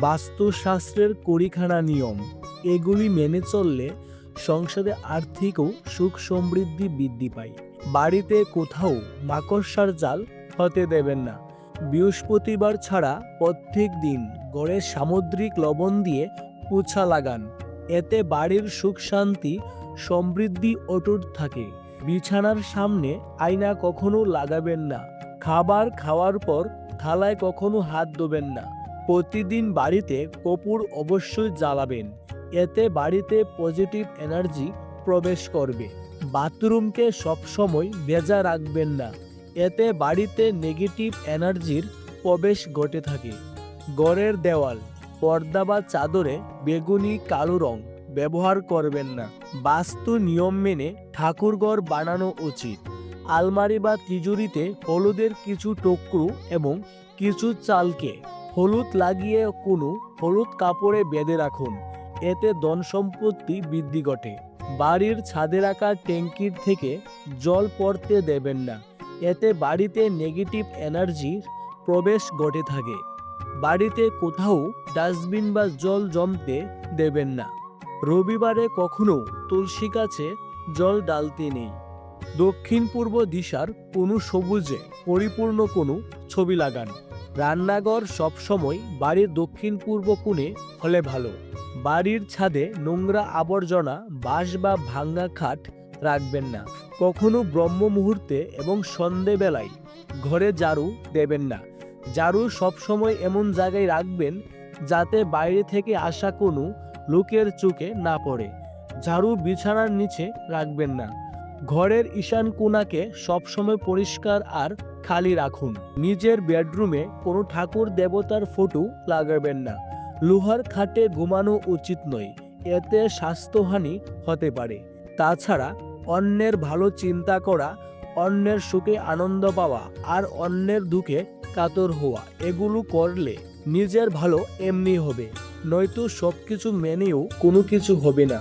বাস্তুশাস্ত্রের কড়িখানা নিয়ম। এগুলি মেনে চললে সংসারে আর্থিক ও সুখ সমৃদ্ধি বৃদ্ধি পায়। বাড়িতে কোথাও মাকড়সার জাল হতে দেবেন না। বৃহস্পতিবার ছাড়া প্রত্যেক দিন গড়ে সামুদ্রিক লবণ দিয়ে পুছা লাগান। এতে বাড়ির সুখ শান্তি, সমৃদ্ধি অটুট থাকে। বিছানার সামনে আয়না কখনো লাগাবেন না। খাবার খাওয়ার পর থালায় কখনো হাত ধোবেন না। প্রতিদিন বাড়িতে কপুর অবশ্যই জ্বালাবেন। এতে বাড়িতে পজিটিভ এনার্জি প্রবেশ করবে। বাথরুমকে সবসময় ভেজা রাখবেন না। এতে বাড়িতে নেগেটিভ এনার্জির প্রবেশ ঘটে থাকে। গড়ের দেওয়াল, পর্দা বা চাদরে বেগুনি, কালো রং ব্যবহার করবেন না। বাস্তু নিয়ম মেনে ঠাকুরঘর বানানো উচিত। আলমারি বা তিজুরিতে হলুদের কিছু টুকরো এবং কিছু চালকে হলুদ লাগিয়ে কোনো হলুদ কাপড়ে বেঁধে রাখুন। এতে ধন সম্পত্তি বৃদ্ধি ঘটে। বাড়ির ছাদে রাখা ট্যাঙ্কির থেকে জল পড়তে দেবেন না। এতে বাড়িতে নেগেটিভ এনার্জির প্রবেশ ঘটে থাকে। বাড়িতে কোথাও ডাস্টবিন বা জল জমতে দেবেন না। রবিবারে কখনো তুলসী গাছে জল ডালতে নেই। দক্ষিণ পূর্ব দিশার কোনো সবুজে পরিপূর্ণ কোনো ছবি লাগান। রান্নাঘর সবসময় বাড়ির দক্ষিণ পূর্ব কোণে হলে ভালো। বাড়ির ছাদে নোংরা আবর্জনা, বাঁশ বা ভাঙ্গা খাট রাখবেন না। কখনো ব্রহ্ম মুহূর্তে এবং সন্ধেবেলায় ঘরে ঝাড়ু দেবেন না। ঝাড়ু সবসময় এমন জায়গায় রাখবেন যাতে বাইরে থেকে আসা কোনো লোকের চোখে না পড়ে। ঝাড়ু বিছানার নিচে রাখবেন না। ঘরের ঈশান কোণাকে সবসময় পরিষ্কার আর খালি রাখুন। নিজের বেডরুমে কোনো ঠাকুর দেবতার ফটো লাগাবেন না। লোহার খাটে ঘুমানো উচিত নয়, এতে স্বাস্থ্যহানি হতে পারে। তাছাড়া, অন্যের ভালো চিন্তা করা, অন্যের সুখে আনন্দ পাওয়া আর অন্যের দুঃখে কাতর হওয়া, এগুলো করলে নিজের ভালো এমনি হবে। নয়তো সবকিছু মেনেও কোনো কিছু হবে না।